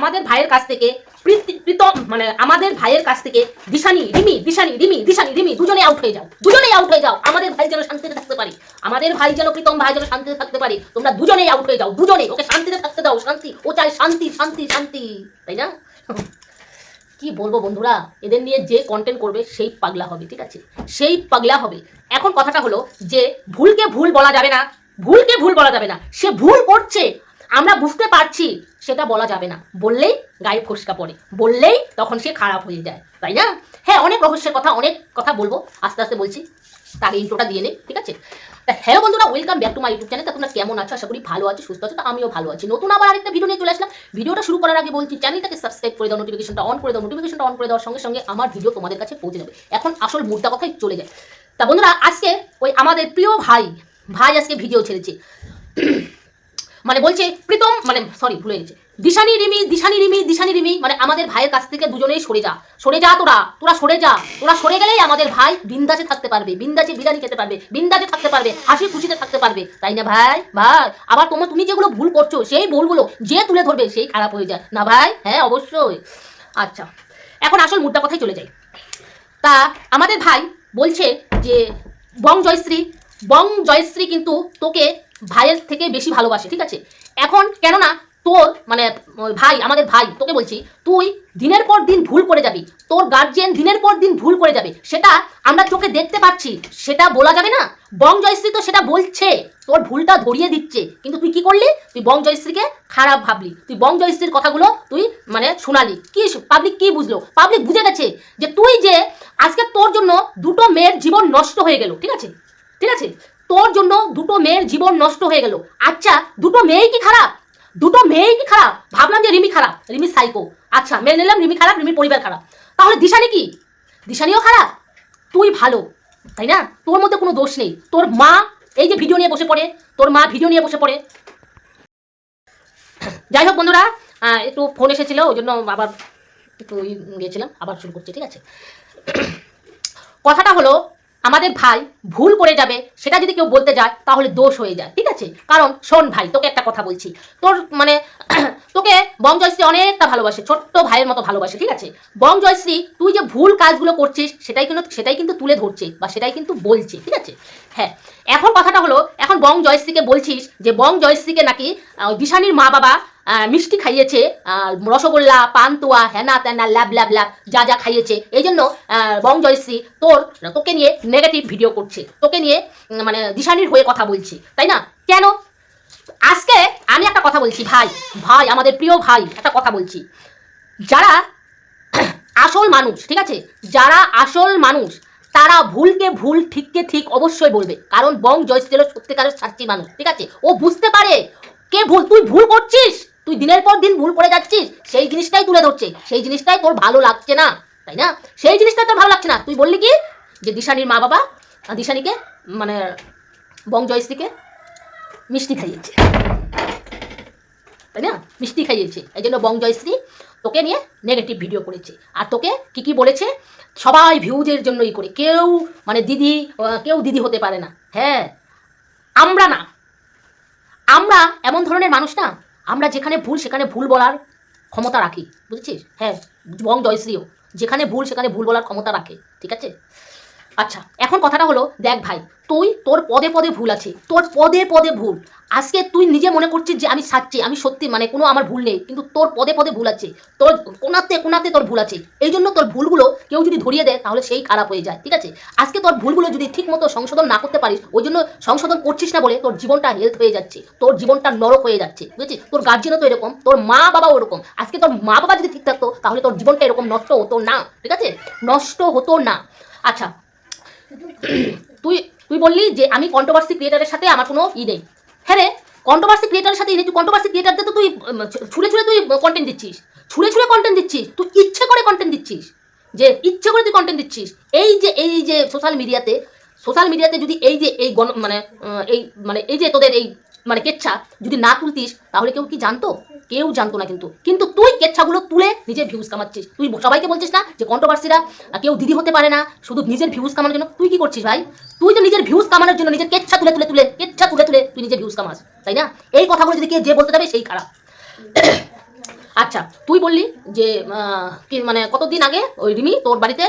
আমাদের ভাইয়ের কাছ থেকে প্রীতম মানে আমাদের ভাইয়ের কাছ থেকে দিশানি, রিমি দিশানি রিমি দিশানি, রিমি দুজনে আউট হয়ে যাও। দুজনেই আউট হয়ে যাও। আমাদের ভাই যেন শান্তিতে থাকতে পারে। আমাদের ভাই যেন প্রীতম ভাই যেন শান্তিতে থাকতে পারে। তোমরা দুজনেই আউট হয়ে যাও। দুজনে ওকে শান্তিতে থাকতে দাও। শান্তি। ও চায় শান্তি শান্তি শান্তি। তাই না? কি বলব বন্ধুরা? এদের নিয়ে যে কন্টেন্ট করবে, সেই পাগলা হবে, ঠিক আছে? সেই পাগলা হবে। এখন কথাটা হলো যে, ভুলকে ভুল বলা যাবে না। ভুলকে ভুল বলা যাবে না। সে ভুল করছে। আমরা বুঝতে পারছি, সেটা বলা যাবে না। বললেই গায়ে ফসকা পড়ে। বললেই তখন সে খারাপ হয়ে যায়। তাই না? হ্যাঁ অনেক রহস্যের কথা, অনেক কথা বলব। আস্তে আস্তে বলছি। তাকে ইন্ট্রোটা দিয়ে নে, ঠিক আছে? তা হ্যালো বন্ধুরা welcome back to my YouTube channel তোমরা কেমন আছো? আশা করি ভালো আছো, সুস্থ আছো, তা আমিও ভালো আছি। নতুন আবার আরেকটা ভিডিও নিয়ে চলে আসলাম। ভিডিওটা শুরু করার আগে বলছি চ্যানেলটাকে সাবস্ক্রাইব করে দাও নোটিফিকেশনটা অন করে দাও। নোটিফিকেশনটা অন করে দেওয়ার সঙ্গে সঙ্গে আমার ভিডিও তোমাদের কাছে পৌঁছে যাবে এখন আসল মুদ্রা কথাই চলে যায়। তা বন্ধুরা, আজকে ওই আমাদের প্রিয় ভাই ভাই আজকে ভিডিও ছেড়েছে। মানে বলছে, প্রীতম মানে সরি ভুলে গেছে। দিশানি রিমি দিশানি রিমি দিশানি রিমি মানে আমাদের ভাইয়ের কাছ থেকে দুজনেই সরে যা। সরে যা তোরা তোরা সরে যা। তোরা সরে গেলেই আমাদের ভাই বিন্দাসে থাকতে পারবে। বিন্দাসে বিরিয়ানি খেতে পারবে, বিন্দাসে থাকতে পারবে, হাসি খুশিতে থাকতে পারবে। তাই না ভাই? ভাই, আবার তোমার, তুমি যেগুলো ভুল করছ, সেই ভুলগুলো যে তুলে ধরবে, সেই খারাপ হয়ে যায়। না ভাই? হ্যাঁ অবশ্যই। আচ্ছা এখন আসল মুদ্রা কথাই চলে যাই। তা, আমাদের ভাই বলছে যে, বং জয়শ্রী বং জয়শ্রী কিন্তু তোকে ভাইয়ের থেকে বেশি ভালোবাসে, ঠিক আছে? এখন কেননা তোর মানে ভাই, আমাদের ভাই, তোকে বলছি, তুই দিনের পর দিন ভুল করে যাবি, তোর গার্জিয়ান দিনের পর দিন ভুল করে যাবে, সেটা আমরা চোখে দেখতে পাচ্ছি, সেটা বলা যাবে না? বং জয়শ্রী তো সেটা বলছে, তোর ভুলটা ধরিয়ে দিচ্ছে, কিন্তু তুই কি করলি? তুই বং জয়শ্রীকে খারাপ ভাবলি, তুই বং জয়শ্রীর কথাগুলো তুই মানে শোনালি, কি পাবলিক কি বুঝলো? পাবলিক বুঝে গেছে যে তুই যে, আজকে তোর জন্য দুটো মেয়ের জীবন নষ্ট হয়ে গেল, ঠিক আছে? ঠিক আছে? তোর জন্য দুটো মেয়ের জীবন নষ্ট হয়ে গেল। আচ্ছা দুটো মেয়েই কি খারাপ? দুটো মেয়েই কি খারাপ? ভাবলাম যে রিমি খারাপ, রিমি সাইকো আচ্ছা মেনে নিলাম রিমি খারাপ, রিমির পরিবার খারাপ। তাহলে দিশানি কি? দিশানিও খারাপ? তুই ভালো, তাই না? তোর মধ্যে কোনো দোষ নেই। তোর মা এই যে ভিডিও নিয়ে বসে পড়ে, তোর মা ভিডিও নিয়ে বসে পড়ে। যাই হোক বন্ধুরা একটু ফোন এসেছিল, ওই জন্য আবার একটু গিয়েছিলাম, আবার শুরু করছি, ঠিক আছে? কথাটা হলো আমাদের ভাই ভুল করে যাবে, সেটা যদি কেউ বলতে যায়, তাহলে দোষ হয়ে যায়, ঠিক আছে? কারণ শোন ভাই, তোকে একটা কথা বলছি। তোর মানে তোকে বং জয়শ্রী অনেকটা ভালোবাসে, ছোট্ট ভাইয়ের মতো ভালোবাসে, ঠিক আছে? বং জয়শ্রী তুই যে ভুল কাজগুলো করছিস, সেটাই কিন্তু সেটাই কিন্তু তুলে ধরছে বা সেটাই কিন্তু বলছে, ঠিক আছে? হ্যাঁ এখন কথাটা হলো, এখন বং জয়শ্রীকে বলছিস যে বং জয়শ্রীকে নাকি দিশানির মা বাবা মিষ্টি খাইয়েছে রসগোল্লা, পান্তুয়া, হেনা তেনা, ল্যাব ল্যাব ল্যাব, যা যা খাইয়েছে। এই জন্য বং জয়শ্রী তোর, তোকে নিয়ে নেগেটিভ ভিডিও করছে, তোকে নিয়ে মানে দিশানির হয়ে কথা বলছে, তাই না? কেন? আজকে আমি একটা কথা বলছি, ভাই। ভাই, আমাদের প্রিয় ভাই, একটা কথা বলছি। যারা আসল মানুষ, ঠিক আছে? যারা আসল মানুষ, তারা ভুলকে ভুল, ঠিককে ঠিক অবশ্যই বলবে। কারণ বং জয়শ্রী হলো সত্যিকারের সাচ্চি মানুষ, ঠিক আছে? ও বুঝতে পারে কে ভুল, তুই ভুল করছিস? তুই দিনের পর দিন ভুল করে যাচ্ছিস। সেই জিনিসটাই তুলে ধরছে। সেই জিনিসটাই তোর ভালো লাগছে না, তাই না? সেই জিনিসটাই তোর ভালো লাগছে না। তুই বললি কি? যে দিশানির মা বাবা, দিশানিকে মানে বং জয়শ্রীকে মিষ্টি খাইয়েছে। তাই না? মিষ্টি খাইয়েছে। এই জন্য বং জয়শ্রী তোকে নিয়ে নেগেটিভ ভিডিও করেছে। আর তোকে কি কি বলেছে? সবাই ভিউজের জন্যই করে। কেউ মানে দিদি কেউ দিদি হতে পারে না। হ্যাঁ আমরা না। আমরা এমন ধরনের মানুষ না। আমরা যেখানে ভুল, সেখানে ভুল বলার ক্ষমতা রাখি। বুঝেছিস? হ্যাঁ বং জয়শ্রীও যেখানে ভুল, সেখানে ভুল বলার ক্ষমতা রাখে। ঠিক আছে? আচ্ছা এখন কথাটা হলো, দেখ ভাই, তুই তোর পদে পদে ভুল আছে, তোর পদে পদে ভুল। আজকে তুই নিজে মনে করছিস যে আমি সাচ্ছি, আমি সত্যি মানে কোনো আমার ভুল নেই, কিন্তু তোর পদে পদে ভুল আছে, তোর কোনাতে কোনাতে তোর ভুল আছে, এই জন্য তোর ভুলগুলো কেউ যদি ধরিয়ে দেয়, তাহলে সেই খারাপ হয়ে যায়, ঠিক আছে? আজকে তোর ভুলগুলো যদি ঠিক মতো সংশোধন না করতে পারিস, ওই জন্য সংশোধন করছিস না বলে তোর জীবনটা হেলথ হয়ে যাচ্ছে, তোর জীবনটা নরক হয়ে যাচ্ছে বুঝেছিস তোর গার্জিয়ানও তো এরকম, তোর মা বাবাও ওরকম, আজকে তোর মা বাবা যদি ঠিক থাকতো, তাহলে তোর জীবনটা এরকম নষ্ট হতো না, ঠিক আছে? নষ্ট হতো না। আচ্ছা তুই তুই বললি যে আমি কন্ট্রোভার্সি ক্রিয়েটারের সাথে আমার কোনো ই নেই। হ্যাঁ রে কন্ট্রোভার্সি ক্রিয়েটারের সাথে তুই কন্ট্রোভার্সি ক্রিয়েটারদের তো তুই ছুঁড়ে ছুঁড়ে তুই কন্টেন্ট দিচ্ছিস। ছুঁড়ে ছুঁড়ে কন্টেন্ট দিচ্ছিস। তুই ইচ্ছে করে কন্টেন্ট দিচ্ছিস। যে ইচ্ছে করে তুই কন্টেন্ট দিচ্ছিস। এই যে এই যে সোশ্যাল মিডিয়াতে সোশ্যাল মিডিয়াতে যদি এই যে, এই গণ মানে এই মানে এই যে তোদের এই মানে কেচ্ছা যদি না তুলতিস, তাহলে কেউ কি জানতো? কেউ জানতো না কিন্তু। কিন্তু তুই কেচ্ছাগুলো তুলে নিজের ভিউজ কামাচ্ছিস। তুই সবাইকে বলছিস না যে কন্ট্রোভার্সিরা কেউ দিদি হতে পারে না, শুধু নিজের ভিউজ কামানোর জন্য। তুই কি করছিস ভাই? তুই তো নিজের ভিউজ কামানোর জন্য নিজের কেচ্ছা তুলে তুলে তুলে, কেচ্ছা তুলে তুলে তুই নিজের ভিউজ কামাস, তাই না? এই কথাগুলো যদি কে যে বলতে যাবে সেই খারাপ। আচ্ছা তুই বললি যে কি মানে কতদিন আগে ওই রিমি তোর বাড়িতে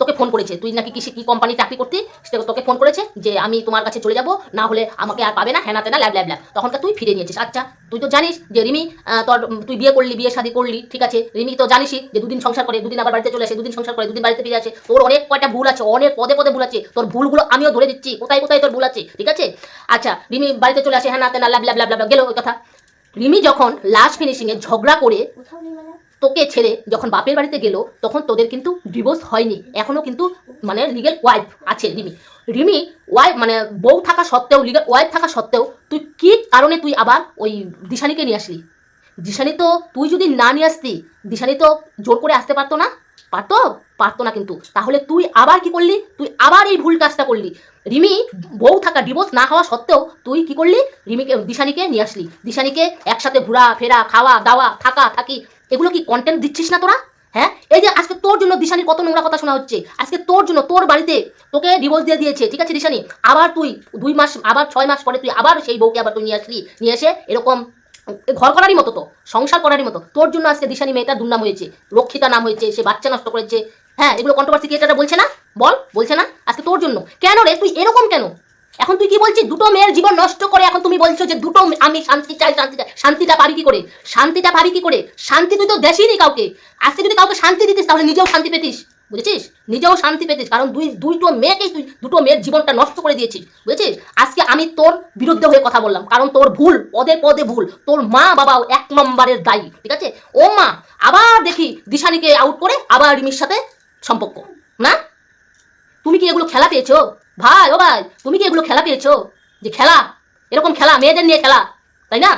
তোকে ফোন করেছে? তুই নাকি কিসে কি কোম্পানি চাকরি করতি? সে তোকে ফোন করেছে যে, আমি তোমার কাছে চলে যাব, না হলে আমাকে আর পাবে না হ্যানা তেনা, ল্যাব ল্যাব ল্যাব। তুই ফিরে নিয়েছিস। আচ্ছা তুই তো জানিস যে, রিমি তোর তুই বিয়ে করলি, বিয়ে শাদী করলি, ঠিক আছে? রিমি তো জানিসই যে, দুদিন সংসার করে, দুদিন আবার বাড়িতে চলে আসে, দুদিন সংসার করে, দুদিন বাড়িতে ফিরে আসে। তোর অনেক কয়টা ভুল আছে, অনেক পদে পদে ভুল আছে। তোর ভুলগুলো আমিও ধরে দিচ্ছি। কোথায় কোথায় তোর ভুল আছে? ঠিক আছে? আচ্ছা রিমি বাড়িতে চলে আসে হ্যাঁ না ল্যাব ল্যাব ল্যাব, গেল ওই কথা। রিমি যখন লাস্ট ফিনিশিংয়ে ঝগড়া করে তোকে ছেড়ে যখন বাপের বাড়িতে গেল তখন তোদের কিন্তু ডিভোর্স হয়নি। এখনও কিন্তু মানে লিগেল ওয়াইফ আছে রিমি। রিমি ওয়াইফ মানে বউ থাকা সত্ত্বেও লিগেল ওয়াইফ থাকা সত্ত্বেও তুই কি কারণে তুই আবার ওই দিশানিকে নিয়ে আসলি? দিশানি তো তুই যদি না নিয়ে আসতি দিশানি তো জোর করে আসতে পারতো না। পারতো? পারতো না কিন্তু। তাহলে তুই আবার কি করলি? তুই আবার এই ভুল কাজটা করলি। রিমি, বউ থাকা ডিভোর্স না হওয়া সত্ত্বেও তুই কি করলি? রিমিকে, দিশানিকে নিয়ে আসলি। দিশানিকে একসাথে ঘোরা, ফেরা, খাওয়া, দাওয়া, থাকা, থাকি, এগুলো কি কন্টেন্ট দিচ্ছিস না তোরা? হ্যাঁ? এই যে আজকে তোর জন্য দিশানির কত নোংরা কথা শোনা হচ্ছে। আজকে তোর জন্য, তোর বাড়িতে তোকে ডিভোর্স দিয়ে দিয়েছে। ঠিক আছে, দিশানি? আবার তুই দুই মাস, আবার ছয় মাস পরে তুই আবার সেই বউকে আবার তুই নিয়ে আসলি। নিয়ে এসে এরকম ঘর করারই মতো তো, সংসার করারই মতো। তোর জন্য আজকে দিশানি মেয়েটার দুর্নাম হয়েছে, রক্ষিতা নাম হয়েছে, সে বাচ্চা নষ্ট করেছে। হ্যাঁ এগুলো কন্ট্রোভার্সি ক্রিয়েটাররা বলছে না? বল, বলছে না? আজকে তোর জন্য। কেন রে, তুই এরকম কেন? এখন তুই কি বলছিস? দুটো মেয়ের জীবন নষ্ট করে এখন তুমি বলছো যে দুটো আমি শান্তি চাই শান্তি চাই। শান্তিটা পারি কি করে? শান্তিটা পারি কি করে? শান্তি তুই তো দেশিনি কাউকে। আজকে যদি কাউকে শান্তি দিতিস, তাহলে নিজেও শান্তি পেতিস। বুঝেছিস? নিজেও শান্তি পেতিস কারণ দুই দুইটো মেয়েকেই তুই, দুটো মেয়ের জীবনটা নষ্ট করে দিয়েছিস, বুঝেছিস? আজকে আমি তোর বিরুদ্ধে হয়ে কথা বললাম, কারণ তোর ভুল, পদে পদে ভুল, তোর মা বাবাও এক নম্বরের দায়ী, ঠিক আছে? ও মা, আবার দেখি দিশানিকে আউট করে আবার রিমির সাথে সম্পর্ক, না? তুমি কি এগুলো খেলা পেয়েছ? ভাই, ও ভাই, তুমি কি এগুলো খেলা পেয়েছ? যে খেলা, এরকম খেলা, মেয়েদের নিয়ে খেলা, তাই না?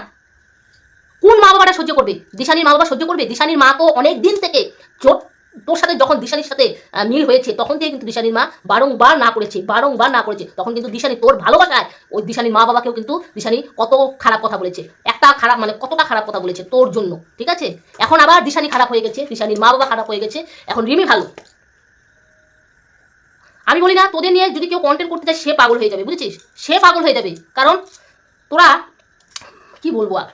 কোন মা বাবাটা সহ্য করবে? দিশানির মা বাবা সহ্য করবে? দিশানির মা তো অনেক দিন থেকে চোট তোর সাথে যখন দিশানির সাথে মিল হয়েছে, তখন থেকে কিন্তু দিশানির মা বারংবার না করেছে, বারংবার না করেছে। তখন কিন্তু দিশানি তোর ভালোবাসায়, ওই দিশানির মা বাবাকেও কিন্তু দিশানি কত খারাপ কথা বলেছে। একটা খারাপ মানে কতটা খারাপ কথা বলেছে তোর জন্য, ঠিক আছে? এখন আবার দিশানি খারাপ হয়ে গেছে, দিশানির মা বাবা খারাপ হয়ে গেছে। এখন রিমি ভালো। আমি বলি না, তোদের নিয়ে যদি কেউ কন্টেন্ট করতে চায়, সে পাগল হয়ে যাবে, বুঝেছিস? সে পাগল হয়ে যাবে। কারণ তোরা, কি বলব আর?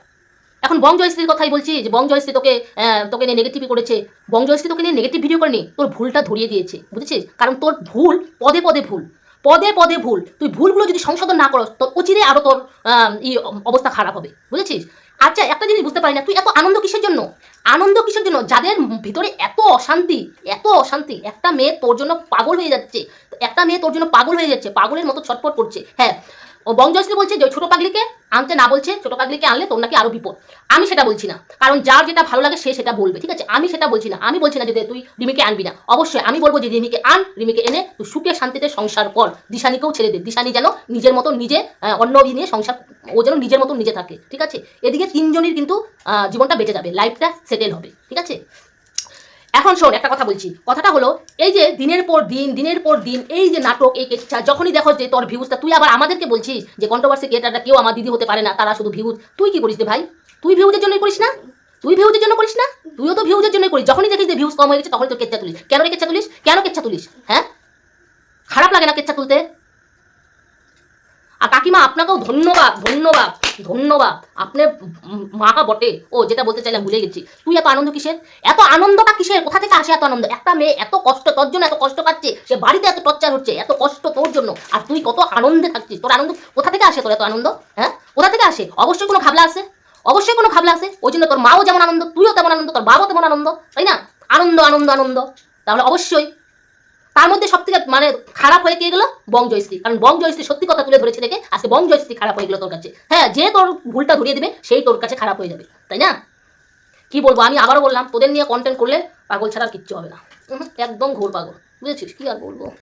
এখন বং জয়শ্রীর কথাই বলছি যে বং জয়শ্রী তোকে তোকে নিয়ে নেগেটিভই করেছে। বং জয়শ্রী তোকে নিয়ে নেগেটিভ ভিডিও করেনি, তোর ভুলটা ধরিয়ে দিয়েছে, বুঝেছিস? কারণ তোর ভুল পদে পদে ভুল, পদে পদে ভুল। তুই ভুলগুলো যদি সংশোধন না করস, তোর অচিরে আরও তোর ই অবস্থা খারাপ হবে, বুঝেছিস? আচ্ছা একটা জিনিস বুঝতে পারি না, তুই এত আনন্দ কিসের জন্য? আনন্দ কিসের জন্য? যাদের ভিতরে এত অশান্তি এত অশান্তি, একটা মেয়ে তোর জন্য পাগল হয়ে যাচ্ছে, একটা মেয়ে তোর জন্য পাগল হয়ে যাচ্ছে, পাগলের মতো ছটফট করছে হ্যাঁ ও বংজয়শ্রী বলছে যে, ছোট পাগলিকে আনতে না বলছে, ছোট পাগলিকে আনলে তোর নাকি আরও বিপদ। আমি সেটা বলছি না। কারণ যার যেটা ভালো লাগে সে সেটা বলবে, ঠিক আছে? আমি সেটা বলছি না। আমি বলছি না যে, তুই রিমিকে আনবি না। অবশ্যই আমি বলব যে, রিমিকে আন, রিমিকে এনে তুই সুখে শান্তিতে সংসার কর। দিশানিকেও ছেড়ে দে। দিশানি যেন নিজের মতো নিজে অন্য নিয়ে সংসার, ও যেন নিজের মতো নিজে থাকে, ঠিক আছে? এদিকে তিনজনের কিন্তু জীবনটা বেঁচে যাবে। লাইফটা সেটেল হবে, ঠিক আছে? এখন শোন, একটা কথা বলছি। কথাটা হলো, এই যে দিনের পর দিন, দিনের পর দিন, এই যে নাটক, এই কেচ্ছা, যখনই দেখো যে তোর ভিউজটা তুই আবার আমাদেরকে বলছিস যে কন্ট্রোভার্সি ক্রিয়েটারটা কেউ আমার দিদি হতে পারে না, তারা শুধু ভিউজ তুই কি করিস রে ভাই? তুই ভিউজের জন্যই করিস না? তুই ভিউজের জন্য করিস না? তুইও তো ভিউজের জন্যই করিস। যখনই দেখিস যে ভিউজ কম হয়ে গেছে, তখনই তো কেচ্ছা তুলিস। কেন রে কেচ্ছা তুলিস? কেন কেচ্ছা তুলিস? হ্যাঁ? খারাপ লাগে না কেচ্ছা তুলতে? আর কাকিমা, আপনাকেও ধন্যবাদ ধন্যবাদ। ধন্যবাদ। আপনি উম মা বটে। ও, যেটা বলতে চাইলাম, ভুলে গেছি। তুই এত আনন্দ কিসের? এত আনন্দটা কিসের? কোথা থেকে আসে এত আনন্দ? একটা মেয়ে এত কষ্ট, তোর জন্য এত কষ্ট পাচ্ছে, সে বাড়িতে এত টর্চার হচ্ছে, এত কষ্ট তোর জন্য। আর তুই কত আনন্দে থাকছিস। তোর আনন্দ কোথা থেকে আসে তোর এত আনন্দ? হ্যাঁ? কোথা থেকে আসে? অবশ্যই কোনো ভাবলা আছে? অবশ্যই কোনো ভাবলা আছে? ওই জন্য তোর মাও যেমন আনন্দ, তুইও তেমন আনন্দ, তোর বাবাও তেমন আনন্দ, তাই না? আনন্দ আনন্দ আনন্দ। তাহলে অবশ্যই তার মধ্যে সব থেকে মানে খারাপ হয়ে কে গেলো? বং জয়শ্রী। কারণ বং জয়শ্রী সত্যি কথা তুলে ধরেছে দেখে, আজকে বং জয়শ্রী খারাপ হয়ে গেলো তোর কাছে। হ্যাঁ যে তোর ভুলটা ধরিয়ে দেবে, সেই তোর কাছে খারাপ হয়ে যাবে। তাই না? কি বলব, আমি আবারও বললাম, তোদের নিয়ে কন্টেন্ট করলে পাগল ছাড়া কিচ্ছু হবে না। একদম ঘোর পাগল। বুঝেছিস? কি আর বলব?